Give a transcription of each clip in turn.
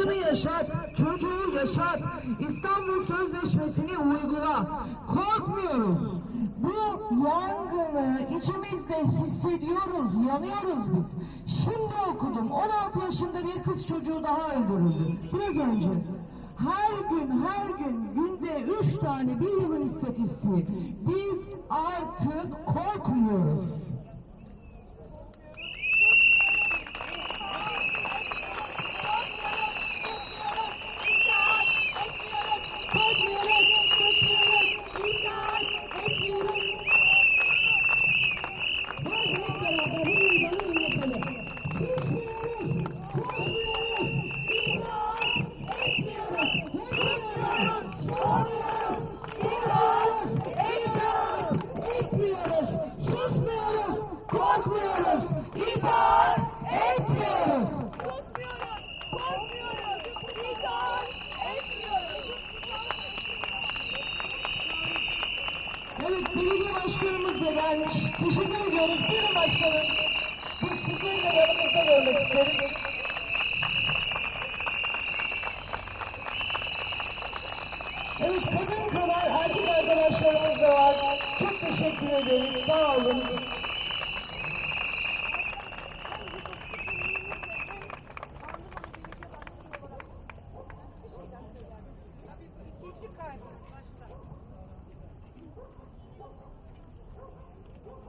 kadını yaşat, çocuğu yaşat, İstanbul Sözleşmesi'ni uygula. Korkmuyoruz. Bu yangını içimizde hissediyoruz, yanıyoruz biz. Şimdi okudum, 16 yaşında bir kız çocuğu daha öldürüldü. Biraz önce. Her gün, her gün, günde üç tane bir yılın istatistiği. Biz artık. Korkmuyoruz, korkmuyoruz, itaat etmiyoruz. Hadi hep beraber bu meydanı inletelim. Susmuyoruz, korkmuyoruz, itaat etmiyoruz. Hep beraber susmuyoruz, korkmuyoruz, itaat etmiyoruz. Susmuyoruz, korkmuyoruz, itaat etmiyoruz. Susmuyoruz, korkmuyoruz, itaat etmiyoruz. Evet, belediye başkanımız da gelmiş. Teşekkür ediyoruz. Buyurun başkanım. Biz sizleri de görmek isteriz. Evet, kadın kadar erkek arkadaşlarımız da var. Çok teşekkür ederiz. Sağ olun.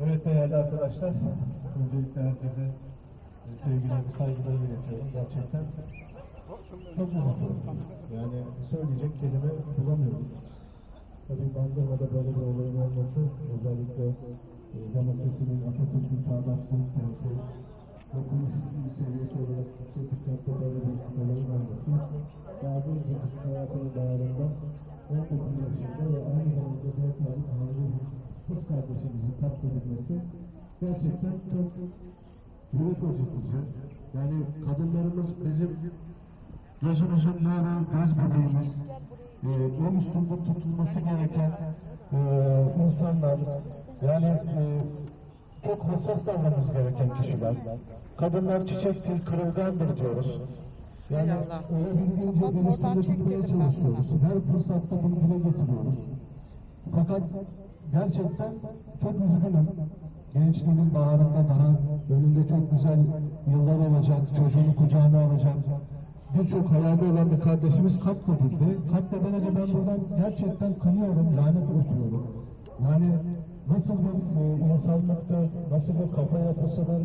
Evet değerli arkadaşlar, öncelikle herkese sevgilerimi, saygılarımı iletiyorum. Gerçekten çok üzücü. Yani söyleyecek kelime bulamıyoruz. Tabii Bandırma'da böyle bir olayın olması, özellikle e, demokrasinin, Atatürk'ün çağdaşlığı kenti, okumuş seviyesi olarak yüksek bir kentte böyle bir olayın olması, daha bir çocuk hayatının bağrında 19 yaşında ve aynı zamanda 4 aylık hamile bir kız kardeşimizin katledilmesi gerçekten çok yürek acıtıcı. Yani kadınlarımız bizim gözümüzün nuru, göz bebeğimiz, e, en üstünde tutulması gereken e, insanlar, yani e, çok hassas davranmamız gereken kişiler. Kadınlar çiçektir, kırılgandır diyoruz. Yani olabildiğince el üstünde tutmaya çalışıyoruz. Her fırsatta bunu dile getiriyoruz. Fakat gerçekten çok üzgünüm. Gençliğinin baharında daha önünde çok güzel yıllar olacak, çocuğunu kucağına alacak. Birçok hayali olan bir kardeşimiz katledildi. Katledene de ben buradan gerçekten kınıyorum, lanet okuyorum. Yani nasıl bir e, insanlıktır, nasıl bir kafa yapısıdır,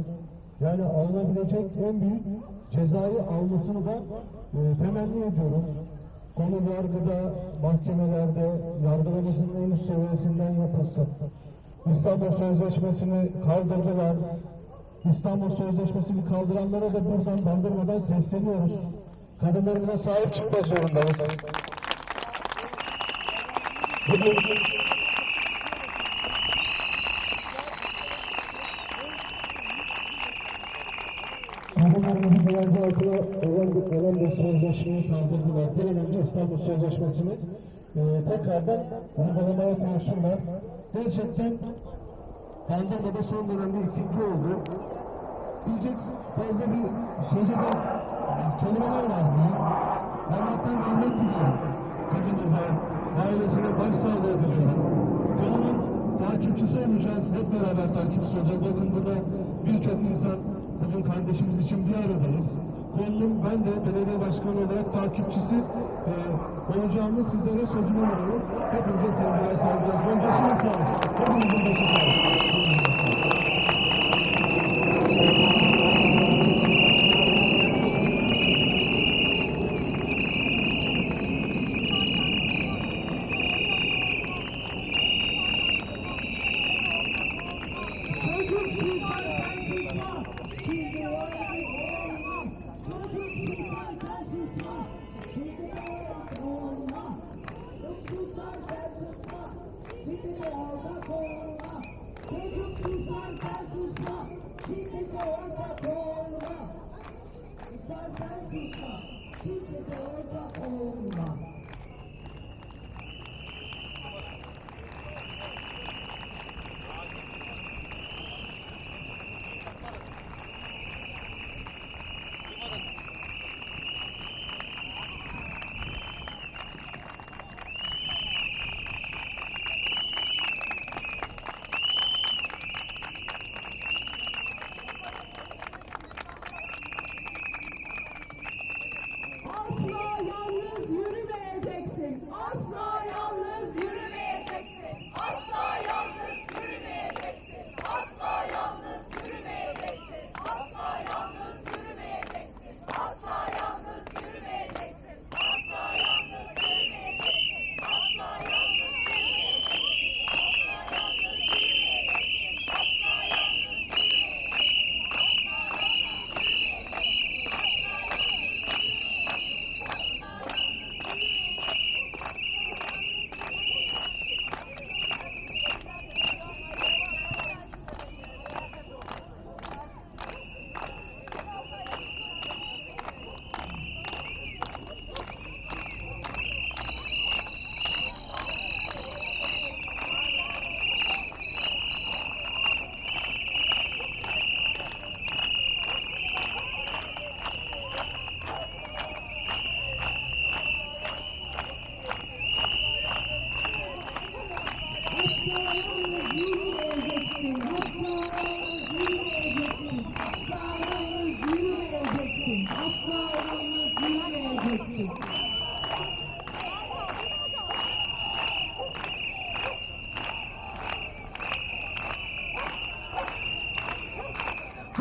yani alınabilecek en büyük cezayı almasını da e, temenni ediyorum. Konu yargıda, mahkemelerde, yargılamızın en üst seviyesinden yapılsın. İstanbul Sözleşmesi'ni kaldırdılar. İstanbul Sözleşmesi'ni kaldıranlara da buradan bandırmadan sesleniyoruz. Kadınlarımıza sahip çıkmak zorundayız. Bugün Kadınlarımızın güvence altına olan, olan bir sözleşmeyi kaldırdılar. Bir an önce İstanbul Sözleşmesi'ni e, tekrardan uygulamaya koysunlar. Gerçekten Bandırma'da son dönemde ikinci oldu. Diyecek fazla bir söze de kelimeler var diyeyim. Allah'tan rahmet diliyorum. Hepinize, ailesine başsağlığı diliyorum. Kanalın takipçisi olacağız. Hep beraber takipçisi olacağız. Bakın burada birçok insan bugün kardeşimiz için bir aradayız. Konunun ben de belediye başkanı olarak takipçisi e, olacağımı sizlere sözünü veriyorum. Hepinize sevgiler, saygılar. Öncesine sağ olsun. Hepinizin başı sağ.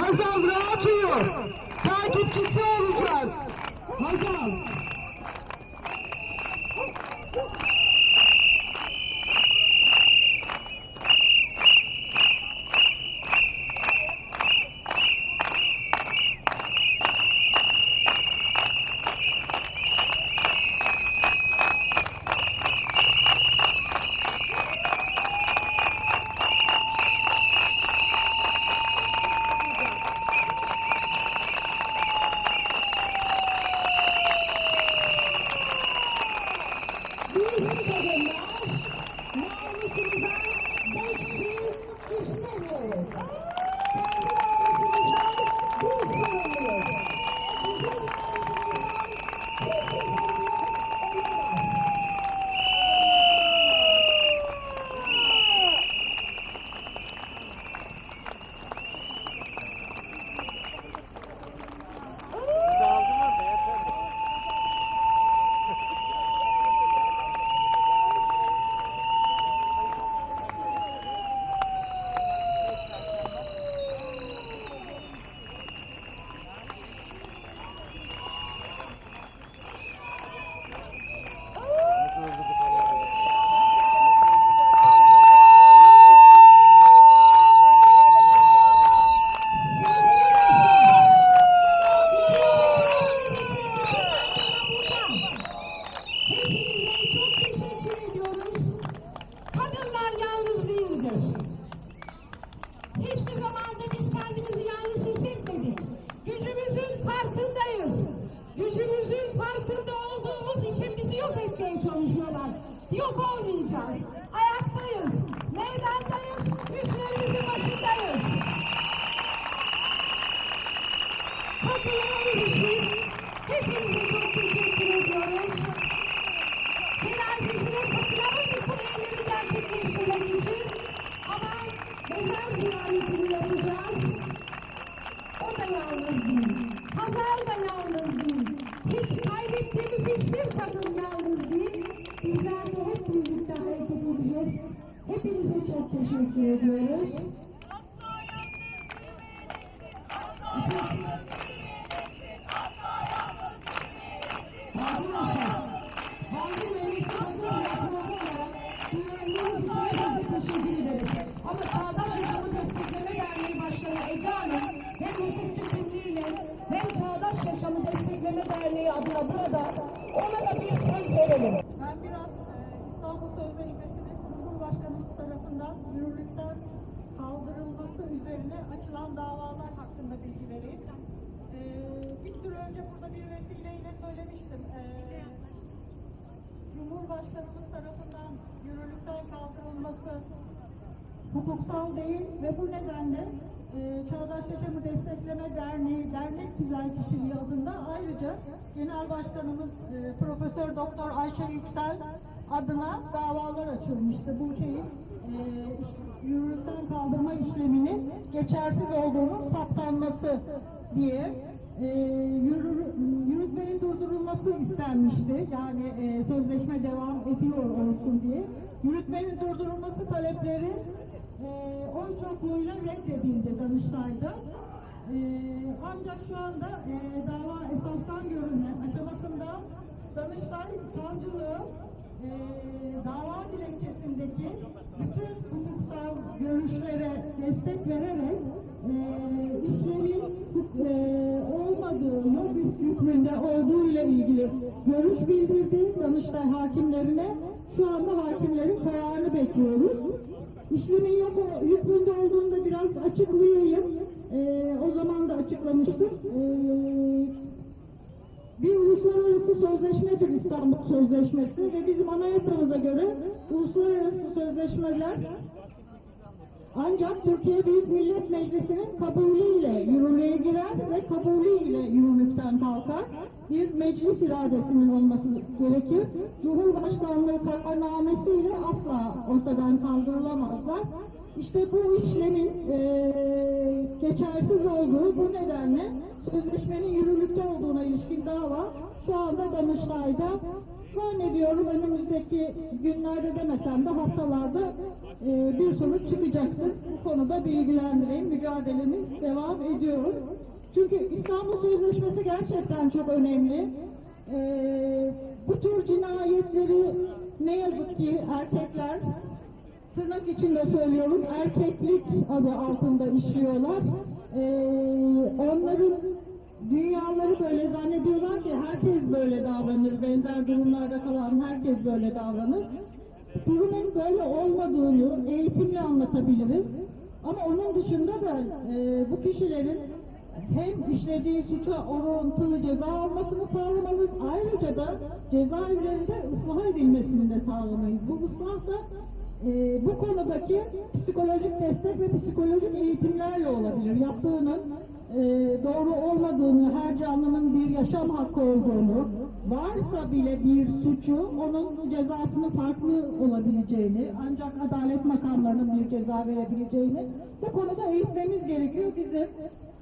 Hazal rahat uyu. Takipçisi olacağız. Hazal. Mezar ziyaretini yapacağız. O da yalnız değil. Hazal da yalnız değil. Hiç kaybettiğimiz hiçbir kadın yalnız değil. Bizler de hep birlikte hareket edeceğiz. Hepinize çok teşekkür ediyoruz. Ben biraz e, İstanbul Sözleşmesi'nin Cumhurbaşkanımız tarafından yürürlükten kaldırılması üzerine açılan davalar hakkında bilgi vereyim. E, bir süre önce burada bir vesileyle söylemiştim. E, Cumhurbaşkanımız tarafından yürürlükten kaldırılması hukuksal değil ve bu nedenle e, Çağdaş Yaşamı Destekleme Derneği dernek güzel kişiliği adında ayrıca Genel Başkanımız e, Profesör Doktor Ayşe Yüksel adına davalar açılmıştı. Bu şeyin e, yürürlükten kaldırma işleminin geçersiz olduğunun saptanması diye e, yürür, yürütmenin durdurulması istenmişti. Yani e, sözleşme devam ediyor olsun diye. Yürütmenin durdurulması talepleri e, oy çokluğuyla reddedildi Danıştay'da. E, ancak şu anda e, dava esastan görünme aşamasında Danıştay savcılığı e, dava dilekçesindeki bütün hukuksal görüşlere destek vererek e, işlemin e, olmadığı, yok hükmünde olduğu ile ilgili görüş bildirdi Danıştay hakimlerine. Şu anda hakimlerin kararını bekliyoruz. İşlemin yok hükmünde olduğunu da biraz açıklayayım. E, o zaman da açıklamıştım. E, bir uluslararası sözleşmedir İstanbul Sözleşmesi ve bizim anayasamıza göre uluslararası sözleşmeler ancak Türkiye Büyük Millet Meclisi'nin kabulüyle yürürlüğe girer ve kabulüyle yürürlükten kalkar. Bir meclis iradesinin olması gerekir. Cumhurbaşkanlığı kararnamesiyle asla ortadan kaldırılamazlar. İşte bu işlemin eee, geçersiz olduğu bu nedenle sözleşmenin yürürlükte olduğuna ilişkin dava şu anda Danıştay'da zannediyorum önümüzdeki günlerde demesem de haftalarda eee, bir sonuç çıkacaktır. Bu konuda bilgilendireyim. Mücadelemiz devam ediyor. Çünkü İstanbul Sözleşmesi gerçekten çok önemli. Eee, bu tür cinayetleri ne yazık ki erkekler tırnak içinde söylüyorum erkeklik adı altında işliyorlar. Ee, onların dünyaları böyle zannediyorlar ki herkes böyle davranır. Benzer durumlarda kalan herkes böyle davranır. Durumun böyle olmadığını eğitimle anlatabiliriz. Ama onun dışında da e, bu kişilerin hem işlediği suça orantılı ceza almasını sağlamalıyız. Ayrıca da cezaevlerinde ıslah edilmesini de sağlamayız. Bu ıslah da e, bu konudaki psikolojik destek ve psikolojik eğitimlerle olabilir. Yaptığının e, doğru olmadığını, her canlının bir yaşam hakkı olduğunu, varsa bile bir suçu onun cezasının farklı olabileceğini, ancak adalet makamlarının bir ceza verebileceğini bu konuda eğitmemiz gerekiyor. Bizim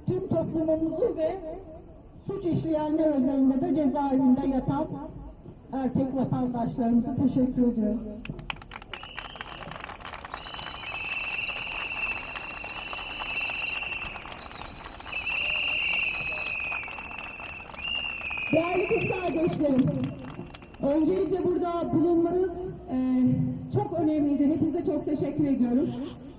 tüm toplumumuzu ve suç işleyenler özelinde de cezaevinde yatan erkek vatandaşlarımızı teşekkür ediyorum. Değerli kız kardeşlerim, öncelikle burada bulunmanız e, çok önemliydi. Hepinize çok teşekkür ediyorum.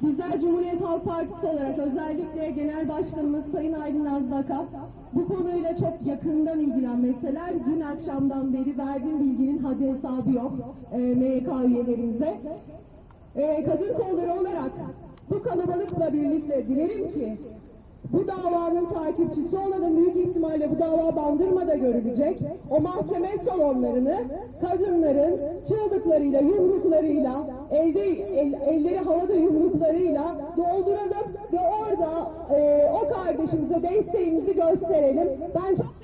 Bizler Cumhuriyet Halk Partisi olarak özellikle Genel Başkanımız Sayın Aydın Azdaka bu konuyla çok yakından ilgilenmekteler. Dün akşamdan beri verdiğim bilginin haddi hesabı yok e, MYK üyelerimize. E, kadın kolları olarak bu kalabalıkla birlikte dilerim ki bu davanın takipçisi olanın büyük ihtimalle bu dava bandırmada görülecek. O mahkeme salonlarını kadınların çığlıklarıyla, yumruklarıyla, elde, el- elleri havada yumruklarıyla dolduralım ve orada e, o kardeşimize desteğimizi gösterelim. Ben çok